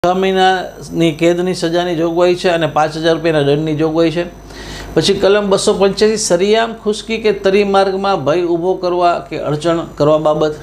છ મહિનાની કેદની સજાની જોગવાઈ છે અને પાંચ હજાર રૂપિયાના દંડની જોગવાઈ છે. પછી કલમ બસો પંચ્યાસી, સરિયામ ખુશકી કે તરી માર્ગમાં ભય ઊભો કરવા કે અડચણ કરવા બાબત?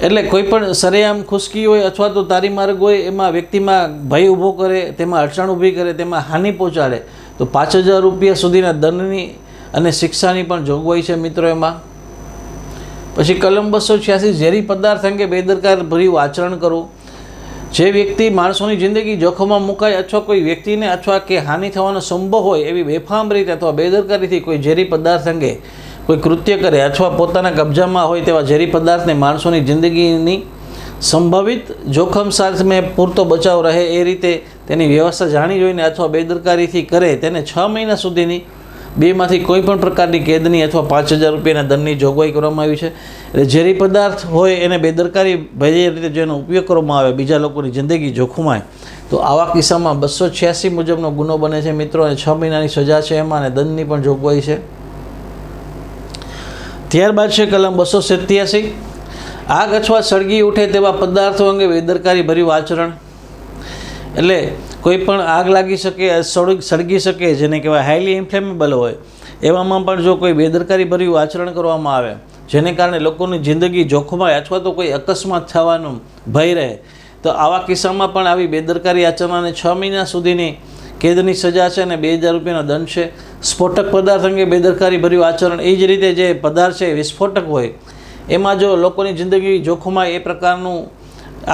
એટલે કોઈ પણ સરેઆમ ખુશકી હોય અથવા તો તારી માર્ગ હોય, એમાં વ્યક્તિમાં ભય ઊભો કરે, તેમાં અડચણ ઊભી કરે, તેમાં હાનિ પહોંચાડે, તો પાંચ હજાર રૂપિયા સુધીના દંડની અને શિક્ષાની પણ જોગવાઈ છે મિત્રો એમાં. પછી કલમ બસો છ્યાસી, ઝેરી પદાર્થ અંગે બેદરકાર ભર્યું આચરણ કરવું જે વ્યક્તિ માણસોની જિંદગી જોખમમાં મુકાય અથવા કોઈ વ્યક્તિને અથવા કે હાનિ થવાનો સંભવ હોય એવી બેફામ રીતે અથવા બેદરકારીથી કોઈ ઝેરી પદાર્થ અંગે કોઈ કૃત્ય કરે અથવા પોતાના કબજામાં હોય તેવા ઝેરી પદાર્થને માણસોની જિંદગીની સંભવિત જોખમ સામે પૂરતો બચાવ રહે એ રીતે તેની વ્યવસ્થા જાણી જોઈને અથવા બેદરકારીથી કરે તેને છ મહિના સુધીની બેમાંથી કોઈ પણ પ્રકારની કેદની અથવા પાંચ હજાર રૂપિયાના દંડની જોગવાઈ કરવામાં આવી છે. એટલે ઝેરી પદાર્થ હોય એને બેદરકારી ભય રીતે જેનો ઉપયોગ કરવામાં આવે, બીજા લોકોની જિંદગી જોખમાય. તો આવા કિસ્સામાં બસો છ્યાસી મુજબનો ગુનો બને છે મિત્રો અને છ મહિનાની સજા છે એમાં અને દંડની પણ જોગવાઈ છે. ત્યારબાદ છે કલમ બસો સત્યાસી. આગ અથવા સળગી ઉઠે તેવા પદાર્થો અંગે બેદરકારી ભર્યું આચરણ. એટલે કોઈ પણ આગ લાગી શકે, સળગ શકે, જેને કહેવાય હાઈલી ઇન્ફ્લેમેબલ હોય, એવામાં પણ જો કોઈ બેદરકારી ભર્યું આચરણ કરવામાં આવે, જેને કારણે લોકોની જિંદગી જોખમાય અથવા તો કોઈ અકસ્માત થવાનો ભય રહે, તો આવા કિસ્સામાં પણ આવી બેદરકારી આચરણને છ મહિના સુધીની કેદની સજા છે અને બે હજાર રૂપિયાનો દંડ છે. સ્ફોટક પદાર્થ અંગે બેદરકારી ભર્યું આચરણ એ જ રીતે જે પદાર્થ છે વિસ્ફોટક હોય, એમાં જો લોકોની જિંદગી જોખમાય એ પ્રકારનું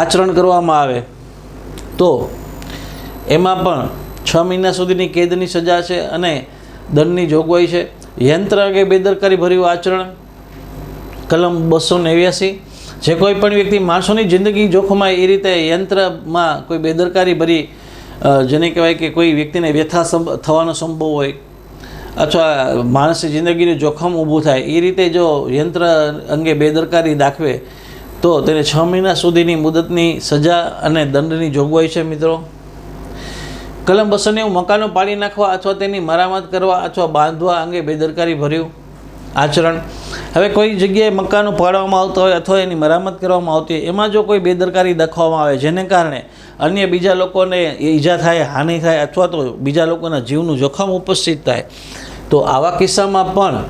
આચરણ કરવામાં આવે, તો એમાં પણ છ મહિના સુધીની કેદની સજા છે અને દંડની જોગવાઈ છે. યંત્ર અંગે બેદરકારી ભર્યું આચરણ. કલમ બસો નેવ્યાસી. જે કોઈ પણ વ્યક્તિ માણસોની જિંદગી જોખમાય એ રીતે યંત્રમાં કોઈ બેદરકારી ભરી જેને કહેવાય કે કોઈ વ્યક્તિને વ્યથા થવાનો સંભવ હોય અથવા માણસની જિંદગીનું જોખમ ઊભું થાય એ રીતે જો યંત્ર અંગે બેદરકારી દાખવે, તો તેને છ મહિના સુધીની મુદતની સજા અને દંડની જોગવાઈ છે મિત્રો. કલમ બસો નેવું મકાનો પાડી નાખવા અથવા તેની મરામત કરવા અથવા બાંધવા અંગે બેદરકારી ભર્યું. આચરણ. હવે કોઈ જગ્યાએ મકાનો પાડવામાં આવતા હોય અથવા એની મરામત કરવામાં આવતી હોય, એમાં જો કોઈ બેદરકારી દાખવવામાં આવે, જેને કારણે અન્ય બીજા લોકોને ઈજા થાય, હાનિ થાય અથવા તો બીજા લોકોના જીવનું જોખમ ઉપસ્થિત થાય, તો આવા કિસ્સામાં પણ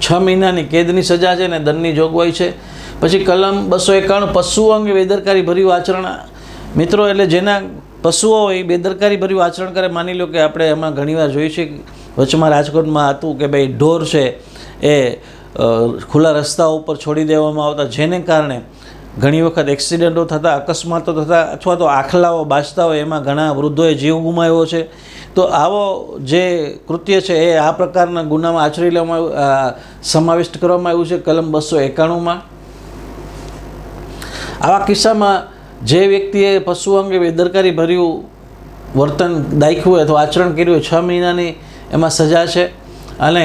છ મહિનાની કેદની સજા છે અને દંડની જોગવાઈ છે. પછી કલમ બસો એકાણું પશુઓ અંગે બેદરકારી ભર્યું આચરણ. મિત્રો, એટલે જેના પશુઓ હોય બેદરકારી ભર્યું આચરણ કરે, માની લો કે આપણે એમાં ઘણીવાર જોઈ છે વચમાં રાજકોટમાં હતું કે ભાઈ ઢોર છે એ ખુલ્લા રસ્તાઓ ઉપર છોડી દેવામાં આવતા. જેને કારણે ઘણી વખત એક્સિડન્ટો થતા, અકસ્માતો થતા અથવા તો આખલાઓ બાજતા હોય એમાં ઘણા વૃદ્ધોએ જીવ ગુમાવ્યો છે. તો આવો જે કૃત્ય છે એ આ પ્રકારના ગુનામાં આચરી લેવામાં સમાવિષ્ટ કરવામાં આવ્યું છે કલમ બસો એકાણુંમાં. આવા કિસ્સામાં જે વ્યક્તિએ પશુ અંગે બેદરકારી ભર્યું, વર્તન દાખ્યું અથવા આચરણ કર્યું છ મહિનાની એમાં સજા છે અને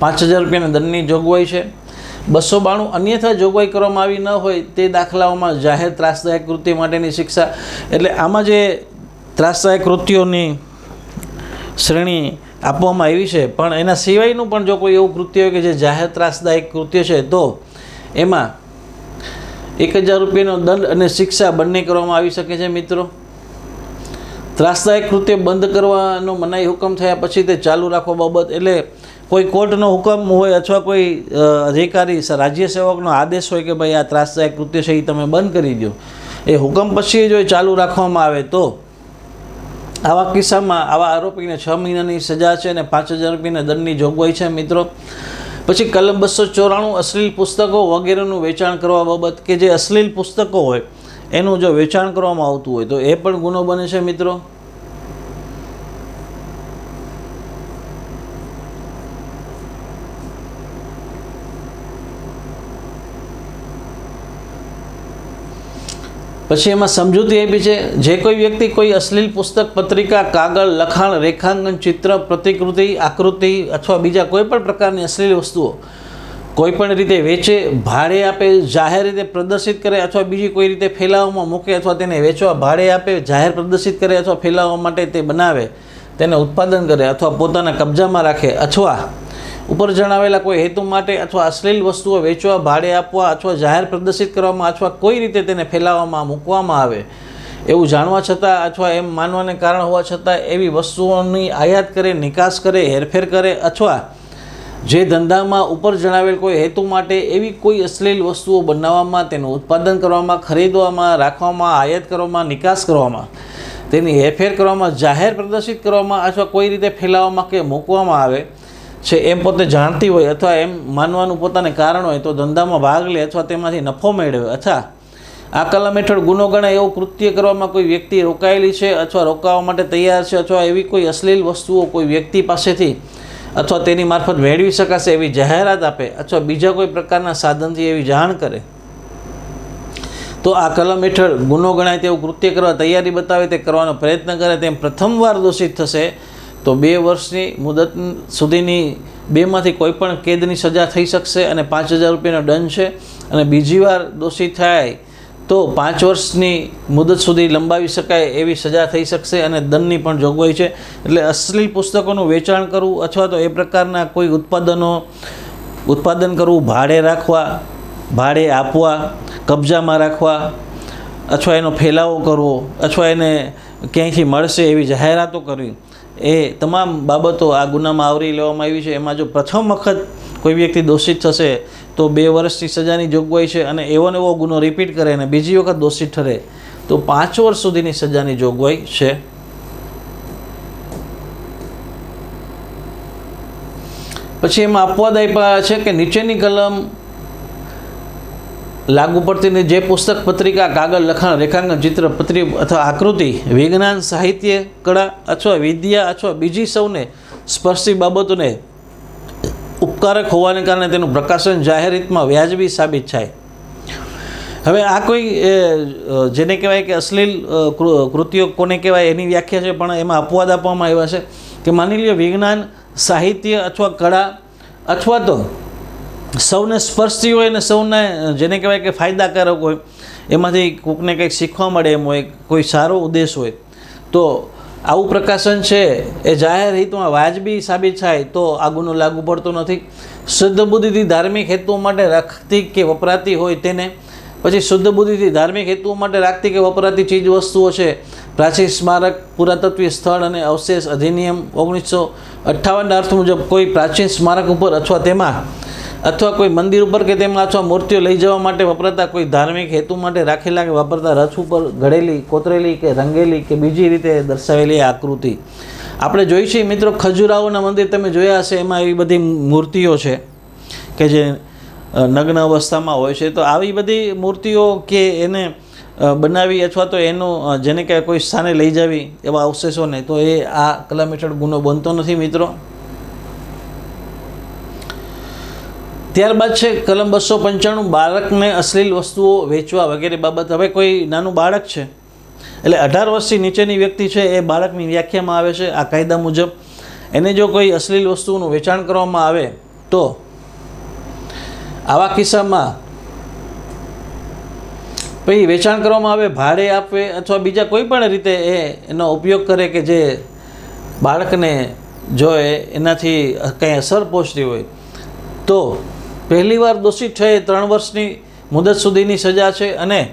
પાંચ હજાર રૂપિયાના દંડની જોગવાઈ છે. બસો બાણું અન્યથા જોગવાઈ કરવામાં આવી ન હોય તે દાખલાઓમાં જાહેર ત્રાસદાયક કૃત્ય માટેની શિક્ષા. એટલે આમાં જે ત્રાસદાયક કૃત્યોની શ્રેણી આપવામાં આવી છે, પણ એના સિવાયનું પણ જો કોઈ એવું કૃત્ય હોય કે જે જાહેર ત્રાસદાયક કૃત્ય છે, તો એમાં એક હજાર રૂપિયાનો દંડ અને શિક્ષા બંને કરવામાં આવી શકે છે, મિત્રો. ત્રાસદાયક કૃત્ય બંધ કરવાનો મનાઈ હુકમ થયા પછી તે ચાલુ રાખવા બાબત એટલે કોઈ કોર્ટનો હુકમ હોય અથવા કોઈ અધિકારી રાજ્ય સેવકનો આદેશ હોય કે ભાઈ આ ત્રાસદાયક કૃત્ય છે એ તમે બંધ કરી દો. એ હુકમ પછી જો એ ચાલુ રાખવામાં આવે તો આવા કિસ્સામાં આવા આરોપીને છ મહિનાની સજા છે અને પાંચ હજાર રૂપિયાના દંડની જોગવાઈ છે, મિત્રો. પછી કલમ બસો ચોરાણું અશ્લીલ પુસ્તકો વગેરેનું વેચાણ કરવા બાબત કે જે અશ્લીલ પુસ્તકો હોય, એનું જો વેચાણ કરવામાં આવતું હોય તો એ પણ ગુનો બને છે મિત્રો? પછી એમાં સમજૂતી આપી છે, જે કોઈ વ્યક્તિ કોઈ અશ્લીલ પુસ્તક, પત્રિકા, કાગળ, લખાણ, રેખાંકન, ચિત્ર, પ્રતિકૃતિ, આકૃતિ અથવા બીજા કોઈ પણ પ્રકારની અશ્લીલ વસ્તુઓ કોઈ પણ રીતે વેચે, ભાડે આપે, જાહેર રીતે પ્રદર્શિત કરે અથવા બીજી કોઈ રીતે ફેલાવવામાં મૂકે અથવા તેને વેચવા, ભાડે આપે, જાહેર પ્રદર્શિત કરે અથવા ફેલાવવા માટે તે બનાવે, તેને ઉત્પાદન કરે અથવા પોતાના કબજામાં રાખે અથવા ઉપર જણાવેલા કોઈ હેતુ માટે અથવા અશ્લીલ વસ્તુઓ વેચવા, ભાડે આપવા અથવા જાહેર પ્રદર્શિત કરવામાં અથવા કોઈ રીતે તેને ફેલાવવામાં, મૂકવામાં આવે એવું જાણવા છતાં અથવા એમ માનવાને કારણ હોવા છતાં એવી વસ્તુઓની આયાત કરે, નિકાસ કરે, હેરફેર કરે અથવા જે ધંધામાં ઉપર જણાવેલ કોઈ હેતુ માટે એવી કોઈ અશ્લીલ વસ્તુઓ બનાવવામાં, તેનું ઉત્પાદન કરવામાં, ખરીદવામાં, રાખવામાં, આયાત કરવામાં, નિકાસ કરવામાં, તેની હેરફેર કરવામાં, જાહેર પ્રદર્શિત કરવામાં અથવા કોઈ રીતે ફેલાવવામાં કે મૂકવામાં આવે છે, એમ પોતે જાણતી હોય અથવા એમ માનવાનું પોતાને કારણ હોય તો ધંધામાં ભાગ લે અથવા તેમાંથી નફો મેળવે. અથવા આ કલમ હેઠળ ગુનો ગણાય એવું કૃત્ય કરવામાં કોઈ વ્યક્તિ રોકાયેલી છે અથવા રોકાવા માટે તૈયાર છે અથવા એવી કોઈ અશ્લીલ વસ્તુઓ કોઈ વ્યક્તિ પાસેથી અથવા તેની મારફત મેળવી શકાશે એવી જાહેરાત આપે અથવા બીજા કોઈ પ્રકારના સાધનથી એવી જાણ કરે? તો આ કલમ હેઠળ ગુનો ગણાય તેવું કૃત્ય કરવા તૈયારી બતાવે તે કરવાનો પ્રયત્ન કરે તેમ પ્રથમવાર દોષિત થશે તો બે વર્ષની મુદત સુધીની બેમાંથી કોઈ પણ કેદની સજા થઈ શકશે અને પાંચ હજાર રૂપિયાનો દંડ છે. અને બીજી વાર દોષી થાય તો પાંચ વર્ષની મુદત સુધી લંબાવી શકાય એવી સજા થઈ શકશે અને દંડની પણ જોગવાઈ છે. એટલે અશ્લીલ પુસ્તકોનું વેચાણ કરવું અથવા તો એ પ્રકારના કોઈ ઉત્પાદનો, ઉત્પાદન કરવું, ભાડે રાખવા, ભાડે આપવા, કબજામાં રાખવા અથવા એનો ફેલાવો કરવો અથવા એને ક્યાંયથી મળશે એવી જાહેરાતો કરવી. એ તમામ બાબતો આ ગુનામાં આવરી લેવામાં આવી છે. એમાં જો પ્રથમ વખત કોઈ વ્યક્તિ દોષિત થશે, તો બે વર્ષની સજાની જોગવાઈ છે અને એવો ને એવો ગુનો રિપીટ કરે અને બીજી વખત દોષિત ઠરે, તો પાંચ વર્ષ સુધીની સજાની જોગવાઈ છે. પછી એમાં અપવાદ આપ્યા છે કે નીચેની કલમ લાગુ પડતીની જે પુસ્તક પત્રિકા, કાગળ, લખાણ, રેખાંકન, ચિત્ર, પત્રી, અથવા આકૃતિ, વિજ્ઞાન, સાહિત્ય, કળા અથવા વિદ્યા અથવા બીજી સૌને સ્પર્શી બાબતોને ઉપકારક હોવાને કારણે તેનું પ્રકાશન જાહેર હિતમાં વ્યાજબી સાબિત થાય. હવે આ કોઈ જેને કહેવાય કે અશ્લીલ કૃતિઓ કોને કહેવાય એની વ્યાખ્યા છે, પણ એમાં અપવાદ આપવામાં આવ્યા છે કે માની લ્યો વિજ્ઞાન, સાહિત્ય અથવા કળા અથવા તો સૌને સ્પર્શતી હોય ને સૌને જેને કહેવાય કે ફાયદાકારક હોય, એમાંથી કોકને કંઈક શીખવા મળે એમ હોય, કોઈ સારો ઉદ્દેશ હોય, તો આવું પ્રકાશન છે, એ જાહેર હિતમાં વાજબી સાબિત થાય, તો આ ગુનો લાગુ પડતો નથી. શુદ્ધ બુદ્ધિથી ધાર્મિક હેતુઓ માટે રાખતી કે વપરાતી હોય તેને, પછી શુદ્ધ બુદ્ધિથી ધાર્મિક હેતુઓ માટે રાખતી કે વપરાતી ચીજ વસ્તુઓ છે, પ્રાચીન સ્મારક, પુરાતત્વીય સ્થળ અને અવશેષ અધિનિયમ ઓગણીસો અઠ્ઠાવનના અર્થ મુજબ કોઈ પ્રાચીન સ્મારક ઉપર અથવા તેમાં અથવા કોઈ મંદિર ઉપર કે તેમાં અથવા મૂર્તિઓ લઈ જવા માટે વપરાતા કોઈ ધાર્મિક હેતુ માટે રાખેલા કે વાપરતા રથ ઉપર ઘડેલી, કોતરેલી કે રંગેલી કે બીજી રીતે દર્શાવેલી આકૃતિ. આપણે જોઈ છીએ મિત્રો ખજુરાહોના મંદિર તમે જોયા હશે, એમાં એવી બધી મૂર્તિઓ છે કે જે નગ્ન અવસ્થામાં હોય છે. તો આવી બધી મૂર્તિઓ કે એને બનાવી અથવા તો એનું જેને કે કોઈ સ્થાને લઈ જવી એવા અવશેષોને, તો એ આ કલમ હેઠળ ગુનો બનતો નથી મિત્રો. ત્યારબાદ છે કલમ બસો પંચાણું, બાળકને અશ્લીલ વસ્તુઓ વેચવા વગેરે બાબત. હવે કોઈ નાનું બાળક છે, એટલે અઢાર વર્ષથી નીચેની વ્યક્તિ છે, એ બાળકની વ્યાખ્યામાં આવે છે આ કાયદા મુજબ. એને જો કોઈ અશ્લીલ વસ્તુઓનું વેચાણ કરવામાં આવે, તો આવા કિસ્સામાં પછી વેચાણ કરવામાં આવે, ભાડે આપે અથવા બીજા કોઈ પણ રીતે એ એનો ઉપયોગ કરે કે જે બાળકને જો એનાથી કંઈ અસર પહોંચતી હોય, તો પહેલીવાર દોષિત થયે ત્રણ વર્ષની મુદત સુધીની સજા છે અને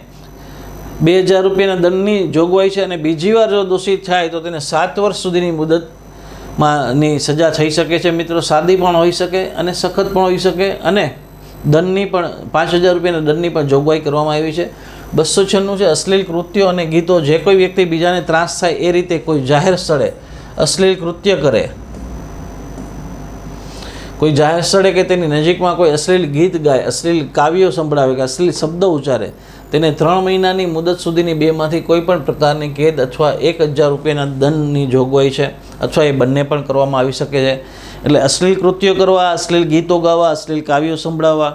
બે હજાર રૂપિયાના દંડની જોગવાઈ છે અને બીજી વાર જો દોષિત થાય તો તેને સાત વર્ષ સુધીની મુદતમાં ની સજા થઈ શકે છે. મિત્રો, સાદી પણ હોઈ શકે અને સખત પણ હોઈ શકે અને દંડની પણ પાંચ હજાર રૂપિયાના દંડની પણ જોગવાઈ કરવામાં આવી છે. બસો છન્નું છે અશ્લીલ કૃત્યો અને ગીતો. જે કોઈ વ્યક્તિ બીજાને ત્રાસ થાય એ રીતે કોઈ જાહેર સ્થળે અશ્લીલ કૃત્ય કરે. કોઈ જાહેર સ્થળે કે તેની નજીકમાં કોઈ અશ્લીલ ગીત ગાય, અશ્લીલ કાવ્યો સંભળાવે કે અશ્લીલ શબ્દ ઉચ્ચારે, તેને ત્રણ મહિનાની મુદત સુધીની બેમાંથી કોઈ પણ પ્રકારની કેદ અથવા એક હજાર રૂપિયાના દંડની જોગવાઈ છે અથવા એ બંને પણ કરવામાં આવી શકે છે. એટલે અશ્લીલ કૃત્યો કરવા, અશ્લીલ ગીતો ગાવા, અશ્લીલ કાવ્યો સંભળાવવા,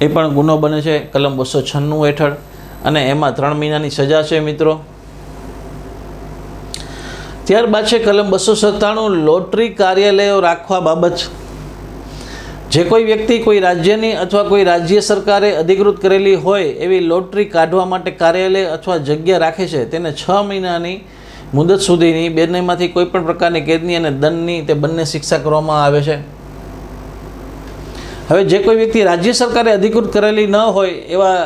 એ પણ ગુનો બને છે કલમ બસો છન્નું હેઠળ. અને એમાં ત્રણ મહિનાની સજા છે મિત્રો. ત્યારબાદ છે કલમ બસો સત્તાણું, લોટરી કાર્યાલયો રાખવા બાબત. જે કોઈ વ્યક્તિ કોઈ રાજ્યની અથવા કોઈ રાજ્ય સરકારે અધિકૃત કરેલી હોય એવી લોટરી કાઢવા માટે કાર્યાલય અથવા જગ્યા રાખે છે, તેને છ મહિનાની મુદત સુધીની બંનેમાંથી કોઈ પણ પ્રકારની કેદની અને દંડની તે બંને શિક્ષા કરવામાં આવે છે. હવે જે કોઈ વ્યક્તિ રાજ્ય સરકારે અધિકૃત કરેલી ન હોય એવા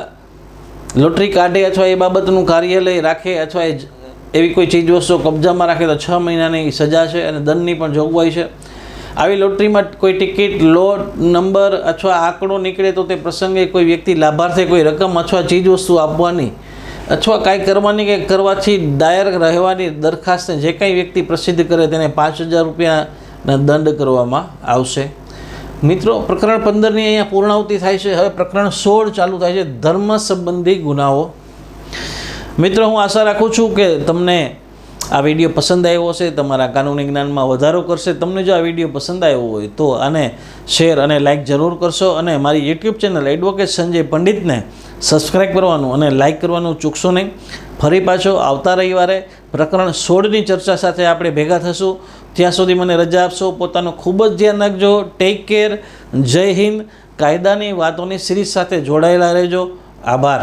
લોટરી કાઢે અથવા એ બાબતનું કાર્યાલય રાખે અથવા એ એવી કોઈ ચીજ વસ્તુઓ કબજામાં રાખે તો છ મહિનાની સજા છે અને દંડની પણ જોગવાઈ છે. આવી લોટરીમાં કોઈ ટિકિટ, લોટ, નંબર અથવા આંકડો નીકળે તો તે પ્રસંગે કોઈ વ્યક્તિ લાભાર્થે કોઈ રકમ અથવા ચીજ વસ્તુ આપવાની અથવા કાંઈ કરવાની કે કરવાથી દાયર રહેવાની દરખાસ્તને જે કાંઈ વ્યક્તિ પ્રસિદ્ધ કરે તેને પાંચ હજાર રૂપિયાના દંડ કરવામાં આવશે. મિત્રો, પ્રકરણ પંદરની અહીંયા પૂર્ણાવતી થાય છે. હવે પ્રકરણ સોળ ચાલુ થાય છે. ધર્મ સંબંધી ગુનાઓ. મિત્રો, હું આશા રાખું છું કે તમને આ વીડિયો પસંદ આવ્યો હશે, તમારા કાનૂની જ્ઞાનમાં વધારો કરશે, તમને જો આ વીડિયો પસંદ આવ્યો હોય તો આને શેર અને લાઇક જરૂર કરશો અને મારી યુટ્યુબ ચેનલ એડવોકેટ સંજય પંડિતને સબસ્ક્રાઈબ કરવાનું અને લાઇક કરવાનું ચૂકશો નહીં. ફરી પાછો આવતા રવિવારે પ્રકરણ સોળની ચર્ચા સાથે આપણે ભેગા થશું. ત્યાં સુધી મને રજા આપશો. પોતાનું ખૂબ જ ધ્યાન રાખજો. ટેક કેર જય હિન્દ. કાયદાની વાતોની સિરીઝ સાથે જોડાયેલા રહેજો. આભાર.